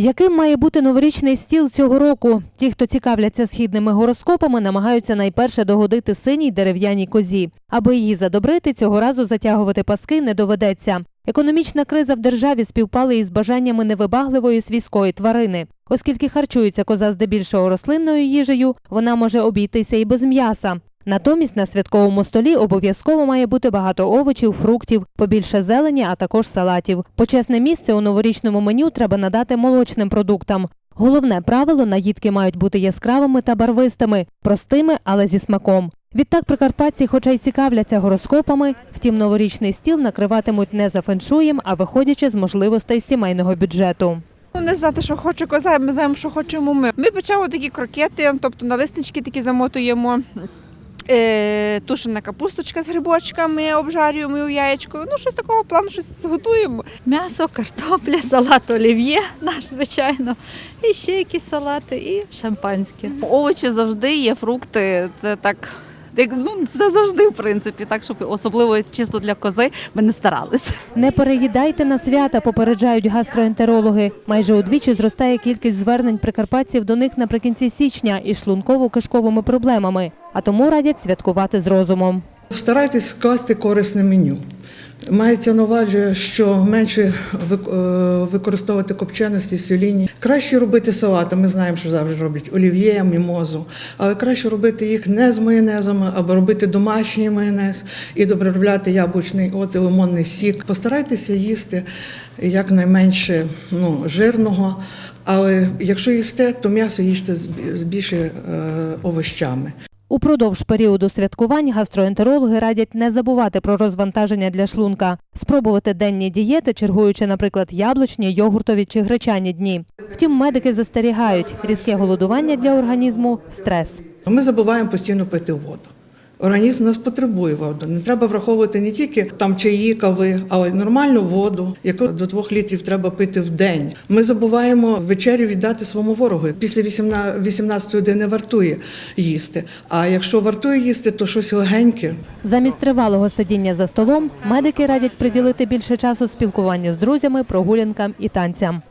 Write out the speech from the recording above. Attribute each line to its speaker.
Speaker 1: Яким має бути новорічний стіл цього року? Ті, хто цікавляться східними гороскопами, намагаються найперше догодити синій дерев'яній козі. Аби її задобрити, цього разу затягувати паски не доведеться. Економічна криза в державі співпала із бажаннями невибагливої свійської тварини. Оскільки харчується коза здебільшого рослинною їжею, вона може обійтися і без м'яса. Натомість на святковому столі обов'язково має бути багато овочів, фруктів, побільше зелені, а також салатів. Почесне місце у новорічному меню треба надати молочним продуктам. Головне правило наїдки мають бути яскравими та барвистими, простими, але зі смаком. Відтак прикарпатці, хоча й цікавляться гороскопами, втім новорічний стіл накриватимуть не за феншуєм, а виходячи з можливостей сімейного бюджету.
Speaker 2: Ну, Не знати, що хоче коза, ми знаємо, що хочемо ми. Ми печемо такі крокети, тобто налиснички такі замотуємо. Е, тушена капусточка з грибочками, обжарюємо у яєчко. Ну, щось такого плану, щось готуємо.
Speaker 3: М'ясо, картопля, салат олів'є наш, звичайно, і ще якісь салати, і шампанське.
Speaker 4: Овочі завжди є, фрукти. Це так. Як, ну, це завжди, в принципі, так, щоб особливо чисто для кози ми не старалися.
Speaker 1: Не переїдайте на свята, попереджають гастроентерологи. Майже удвічі зростає кількість звернень прикарпатців до них наприкінці січня із шлунково-кишковими проблемами, а тому радять святкувати з розумом.
Speaker 5: Старайтесь скласти корисне меню. Мається на увазі, що менше е, використовувати копченості, соліні. Краще робити салати. Ми знаємо, що завжди роблять олів'є, мімозу. Але краще робити їх не з майонезами, або робити домашній майонез і добавляти яблучний оцет, лимонний сік. Постарайтеся їсти якнайменше ну, жирного. Але якщо їсте, то м'ясо їжте з більше е, овощами.
Speaker 1: Упродовж періоду святкувань гастроентерологи радять не забувати про розвантаження для шлунка, спробувати денні дієти, чергуючи, наприклад, яблучні, йогуртові чи гречані дні. Втім, медики застерігають, різке голодування для організму стрес.
Speaker 5: Ми забуваємо постійно пити воду. Організм нас потребує води. Не треба враховувати не тільки там чаї, кави, але й нормальну воду, яку до двох літрів треба пити в день. Ми забуваємо вечерю віддати своєму ворогу. Після 18 18 години вартує їсти. А якщо вартує їсти, то щось легеньке,
Speaker 1: Замість тривалого сидіння за столом медики радять приділити більше часу спілкуванню з друзями, прогулянкам і танцям.